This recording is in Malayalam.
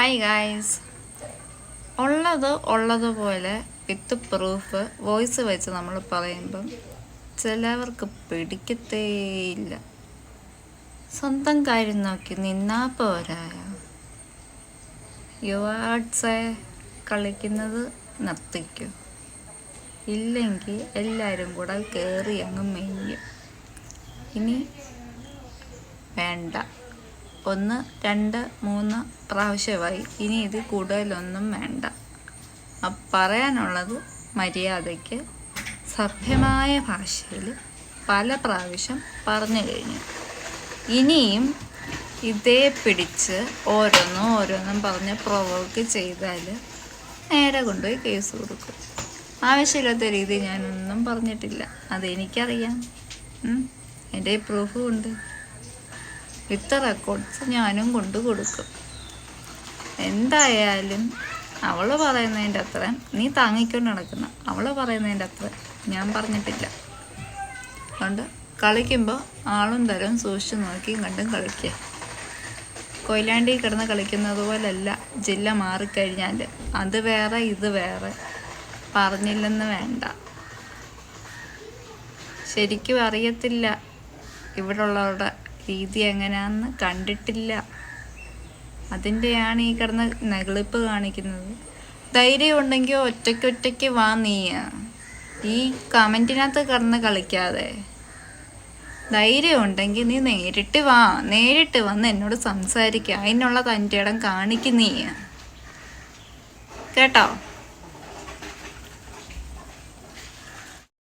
ഹായ് ഗായ്സ് ഉള്ളത് ഉള്ളതുപോലെ വിത്ത് പ്രൂഫ് വോയിസ് വെച്ച് നമ്മൾ പറയുമ്പം ചിലവർക്ക് പിടിക്കത്തേയില്ല. സ്വന്തം കാര്യം നോക്കി നിന്നാ പോരായ യുവാട്സെ കളിക്കുന്നത് നിർത്തിക്കൂ. ഇല്ലെങ്കിൽ എല്ലാവരും കൂടെ കയറി അങ്ങ് മെയ്യും ഇനി വേണ്ട. ഒന്ന് രണ്ട് മൂന്ന് പ്രാവശ്യമായി. ഇനി ഇത് കൂടുതലൊന്നും വേണ്ട. പറയാനുള്ളത് മര്യാദയ്ക്ക് സഭ്യമായ ഭാഷയിൽ പല പ്രാവശ്യം പറഞ്ഞു കഴിഞ്ഞു. ഇനിയും ഇതേ പിടിച്ച് ഓരോന്നും ഓരോന്നും പറഞ്ഞ് പ്രൊവോക്ക് ചെയ്താൽ നേരെ കൊണ്ടുപോയി കേസ് കൊടുക്കും. ആവശ്യമില്ലാത്ത രീതി ഞാനൊന്നും പറഞ്ഞിട്ടില്ല. അതെനിക്കറിയാം. എന്റെ പ്രൂഫും ഉണ്ട്. വിത്ത് റെക്കോർഡ്സ് ഞാനും കൊണ്ട് കൊടുക്കും. എന്തായാലും അവൾ പറയുന്നതിന്റെ അത്ര നീ താങ്ങിക്കൊണ്ട് നടക്കുന്ന അവൾ പറയുന്നതിന്റെ അത്ര ഞാൻ പറഞ്ഞിട്ടില്ല. അതുകൊണ്ട് കളിക്കുമ്പോൾ ആളും തരം സൂക്ഷിച്ച് നോക്കിയും കണ്ടും കളിക്കുക കൊയിലാണ്ടി കിടന്ന് കളിക്കുന്നത് പോലല്ല ജില്ല മാറിക്കഴിഞ്ഞാൽ അത് വേറെ ഇത് വേറെ. പറഞ്ഞില്ലെന്ന് വേണ്ട. ശരിക്കും അറിയത്തില്ല ഇവിടെയുള്ളവരുടെ രീതി എങ്ങനെയാന്ന് കണ്ടിട്ടില്ല. അതിന്റെയാണ് ഈ കിടന്ന് നെകളിപ്പ് കാണിക്കുന്നത്. ധൈര്യം ഉണ്ടെങ്കിൽ ഒറ്റയ്ക്ക് ഒറ്റയ്ക്ക് വാ നീ. ഈ കമന്റിനകത്ത് കിടന്ന് കളിക്കാതെ. ധൈര്യം ഉണ്ടെങ്കിൽ നീ നേരിട്ട് വാ. നേരിട്ട് വന്ന് എന്നോട് സംസാരിക്കുക അതിനുള്ള തന്റെ ഇടം കാണിക്കുന്നീ കേട്ടോ?